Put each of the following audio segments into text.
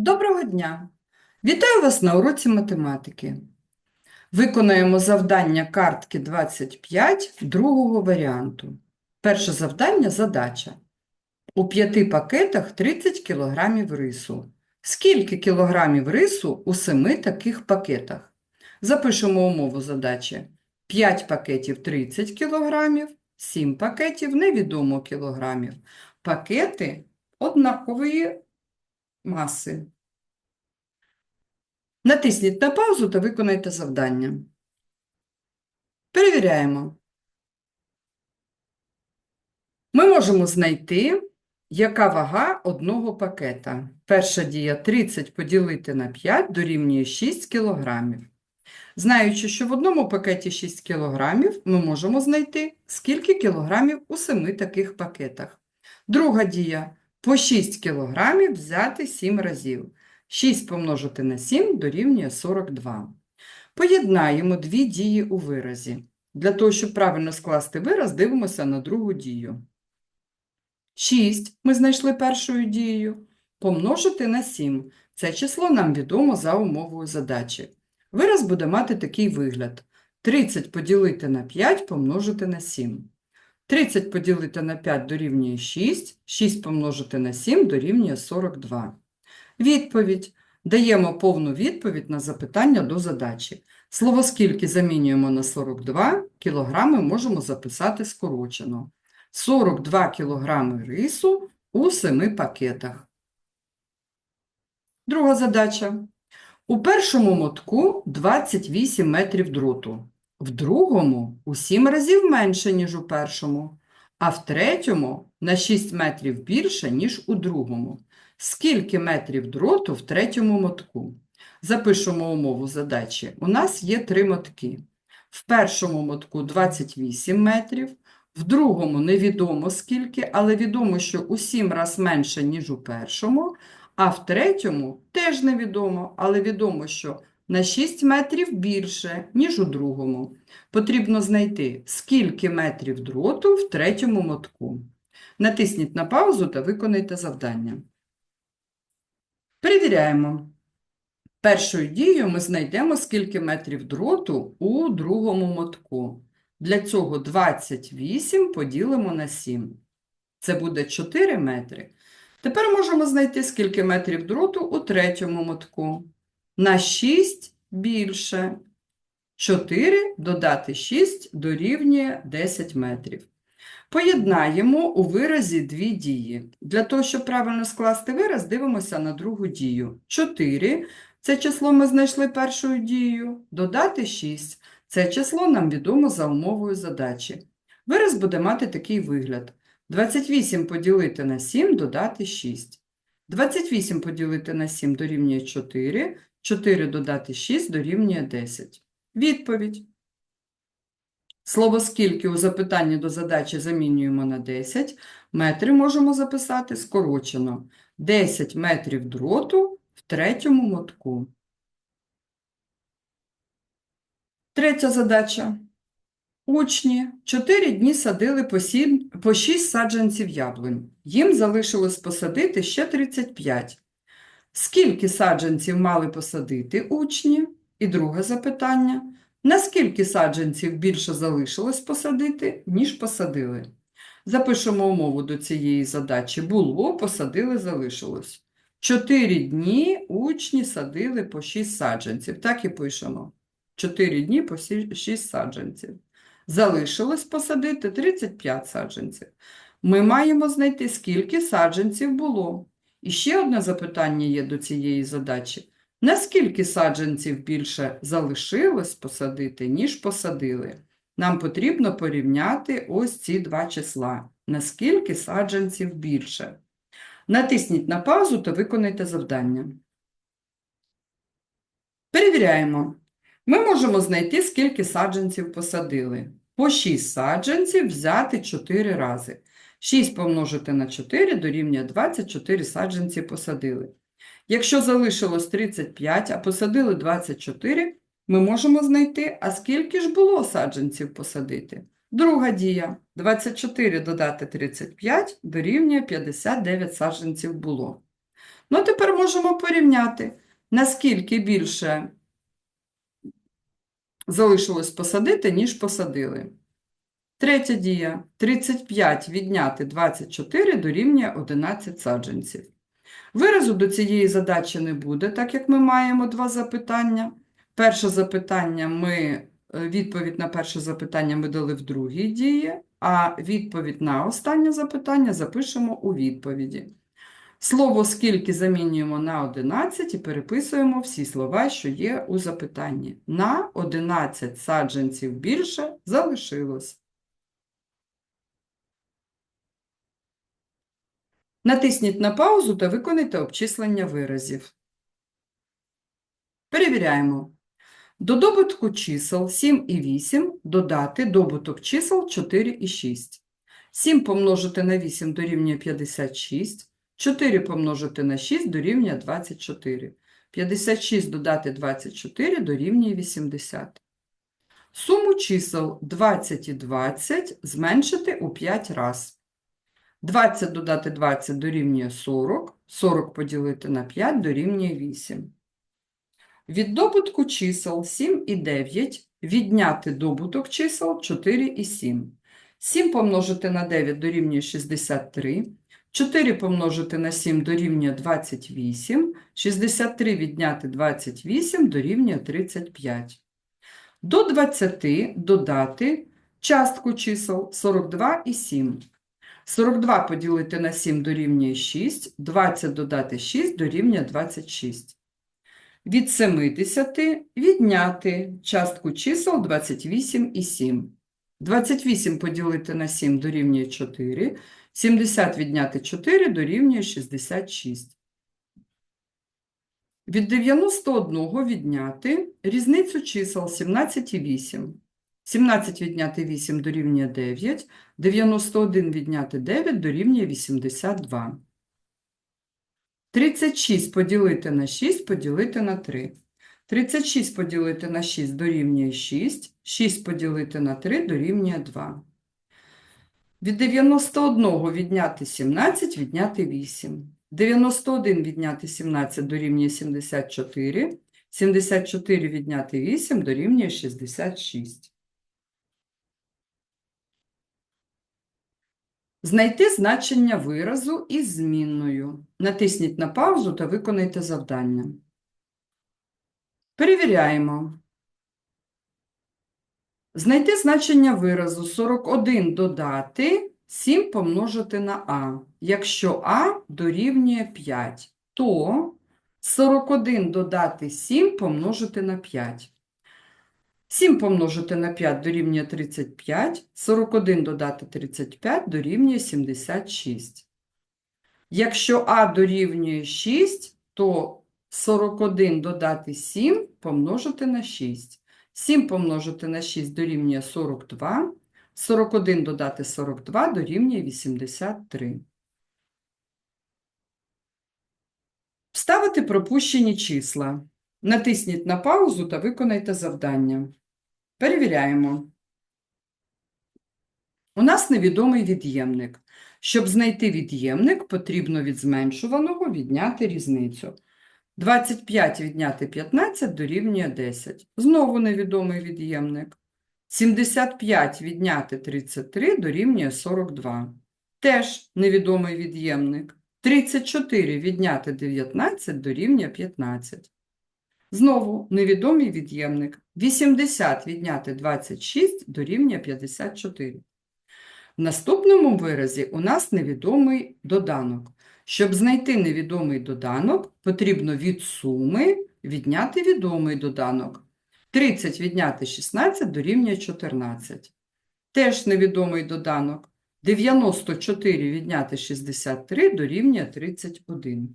Доброго дня! Вітаю вас на уроці математики. Виконаємо завдання картки 25 другого варіанту. Перше завдання – задача. У п'яти пакетах 30 кг рису. Скільки кілограмів рису у семи таких пакетах? Запишемо умову задачі. 5 пакетів 30 кг, 7 пакетів невідомо кілограмів. Пакети однакової маси. Натисніть на паузу та виконайте завдання. Перевіряємо. Ми можемо знайти, яка вага одного пакета. Перша дія 30 поділити на 5 дорівнює 6 кг. Знаючи, що в одному пакеті 6 кг, ми можемо знайти, скільки кілограмів у семи таких пакетах. Друга дія по 6 кг взяти 7 разів. 6 помножити на 7 дорівнює 42. Поєднаємо дві дії у виразі. Для того, щоб правильно скласти вираз, дивимося на другу дію. 6 ми знайшли першою дією. Помножити на 7. Це число нам відомо за умовою задачі. Вираз буде мати такий вигляд. 30 поділити на 5 помножити на 7. 30 поділити на 5 дорівнює 6, 6 помножити на 7 дорівнює 42. Відповідь. Даємо повну відповідь на запитання до задачі. Слово «скільки» замінюємо на 42, кілограми можемо записати скорочено. 42 кілограми рису у 7 пакетах. Друга задача. У першому мотку 28 метрів дроту, в другому у 7 разів менше, ніж у першому, а в третьому на 6 метрів більше, ніж у другому. Скільки метрів дроту в третьому мотку? Запишемо умову задачі. У нас є три мотки. В першому мотку 28 метрів, в другому невідомо скільки, але відомо, що у 7 раз менше, ніж у першому, а в третьому теж невідомо, але відомо, що на 6 метрів більше, ніж у другому. Потрібно знайти, скільки метрів дроту в третьому мотку. Натисніть на паузу та виконайте завдання. Перевіряємо. Першою дією ми знайдемо, скільки метрів дроту у другому мотку. Для цього 28 поділимо на 7. Це буде 4 метри. Тепер можемо знайти, скільки метрів дроту у третьому мотку. На 6 більше. 4 додати 6 дорівнює 10 метрів. Поєднаємо у виразі дві дії. Для того, щоб правильно скласти вираз, дивимося на другу дію. 4 – це число ми знайшли першою дією, додати 6 – це число нам відомо за умовою задачі. Вираз буде мати такий вигляд. 28 поділити на 7 додати 6. 28 поділити на 7 дорівнює 4, 4 додати 6 дорівнює 10. Відповідь. Слово «скільки» у запитанні до задачі замінюємо на 10. Метри можемо записати скорочено. 10 метрів дроту в третьому мотку. Третя задача. Учні 4 дні садили по, 7, по 6 саджанців яблунь. Їм залишилось посадити ще 35. Скільки саджанців мали посадити учні? І друге запитання. Наскільки саджанців більше залишилось посадити, ніж посадили? Запишемо умову до цієї задачі. Було, посадили, залишилось. Чотири дні учні садили по 6 саджанців. Так і пишемо. Чотири дні по 6 саджанців. Залишилось посадити 35 саджанців. Ми маємо знайти, скільки саджанців було. І ще одне запитання є до цієї задачі. Наскільки саджанців більше залишилось посадити, ніж посадили? Нам потрібно порівняти ось ці два числа. Наскільки саджанців більше? Натисніть на паузу та виконайте завдання. Перевіряємо. Ми можемо знайти, скільки саджанців посадили. По 6 саджанців взяти 4 рази. 6 помножити на 4 дорівнює 24 саджанці посадили. Якщо залишилось 35, а посадили 24, ми можемо знайти, а скільки ж було саджанців посадити. Друга дія. 24 додати 35 дорівнює 59 саджанців було. Ну, тепер можемо порівняти, наскільки більше залишилось посадити, ніж посадили. Третя дія. 35 відняти 24 дорівнює 11 саджанців. Виразу до цієї задачі не буде, так як ми маємо два запитання. Перше запитання ми, е, відповідь на перше запитання ми дали в другій дії, а відповідь на останнє запитання запишемо у відповіді. Слово «скільки» замінюємо на 11 і переписуємо всі слова, що є у запитанні. На 11 саджанців більше залишилось. Натисніть на паузу та виконайте обчислення виразів. Перевіряємо. До добутку чисел 7 і 8 додати добуток чисел 4 і 6. 7 помножити на 8 дорівнює 56. 4 помножити на 6 дорівнює 24. 56 додати 24 дорівнює 80. Суму чисел 20 і 20 зменшити у 5 раз. 20 додати 20 дорівнює 40, 40 поділити на 5 дорівнює 8. Від добутку чисел 7 і 9 відняти добуток чисел 4 і 7. 7 помножити на 9 дорівнює 63, 4 помножити на 7 дорівнює 28, 63 відняти 28 дорівнює 35. До 20 додати частку чисел 42 і 7. 42 поділити на 7 дорівнює 6, 20 додати 6 дорівнює 26. Від 70 відняти частку чисел 28 і 7. 28 поділити на 7 дорівнює 4, 70 відняти 4 дорівнює 66. Від 91 відняти різницю чисел 17 і 8. 17 відняти 8 дорівнює 9, 91 відняти 9 дорівнює 82. 36 поділити на 6 поділити на 3. 36 поділити на 6 дорівнює 6, 6 поділити на 3 дорівнює 2. Від 91 відняти 17 відняти 8. 91 відняти 17 дорівнює 74, 74 відняти 8 дорівнює 66. Знайти значення виразу із змінною. Натисніть на паузу та виконайте завдання. Перевіряємо. Знайти значення виразу 41 додати 7 помножити на а. Якщо а дорівнює 5, то 41 додати 7 помножити на 5. 7 помножити на 5 дорівнює 35, 41 додати 35 дорівнює 76. Якщо а дорівнює 6, то 41 додати 7 помножити на 6. 7 помножити на 6 дорівнює 42, 41 додати 42 дорівнює 83. Вставити пропущені числа. Натисніть на паузу та виконайте завдання. Перевіряємо. У нас невідомий від'ємник. Щоб знайти від'ємник, потрібно від зменшуваного відняти різницю. 25 відняти 15 дорівнює 10. Знову невідомий від'ємник. 75 відняти 33 дорівнює 42. Теж невідомий від'ємник. 34 відняти 19 дорівнює 15. Знову невідомий від'ємник. 80 відняти 26 дорівнює 54. В наступному виразі у нас невідомий доданок. Щоб знайти невідомий доданок, потрібно від суми відняти відомий доданок. 30 відняти 16 дорівнює 14. Теж невідомий доданок. 94 відняти 63 дорівнює 31.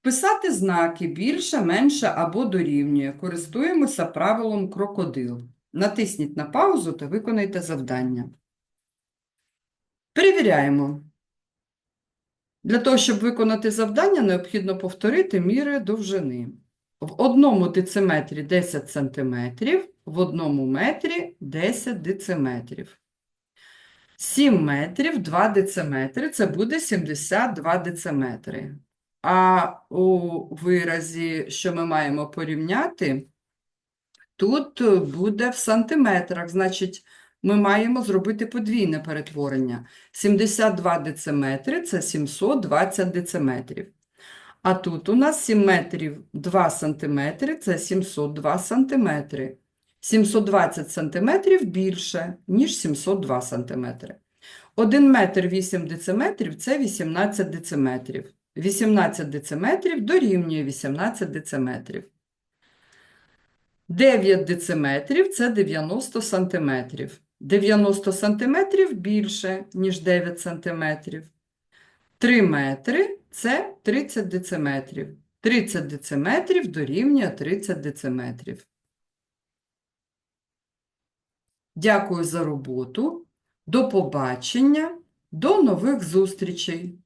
Вписати знаки більше, менше або дорівнює. Користуємося правилом крокодил. Натисніть на паузу та виконайте завдання. Перевіряємо. Для того, щоб виконати завдання, необхідно повторити міри довжини. В одному дециметрі 10 см, в одному метрі 10 дециметрів. 7 метрів 2 дециметри, це буде 72 дециметри. А у виразі, що ми маємо порівняти, тут буде в сантиметрах, значить, ми маємо зробити подвійне перетворення. 72 дециметри – це 720 дециметрів. А тут у нас 7 метрів 2 сантиметри – це 702 сантиметри. 720 сантиметрів більше, ніж 702 сантиметри. 1 метр 8 дециметрів – це 18 дециметрів. 18 дециметрів дорівнює 18 дециметрів. 9 дециметрів – це 90 сантиметрів. 90 сантиметрів більше, ніж 9 сантиметрів. 3 метри – це 30 дециметрів. 30 дециметрів дорівнює 30 дециметрів. Дякую за роботу. До побачення. До нових зустрічей!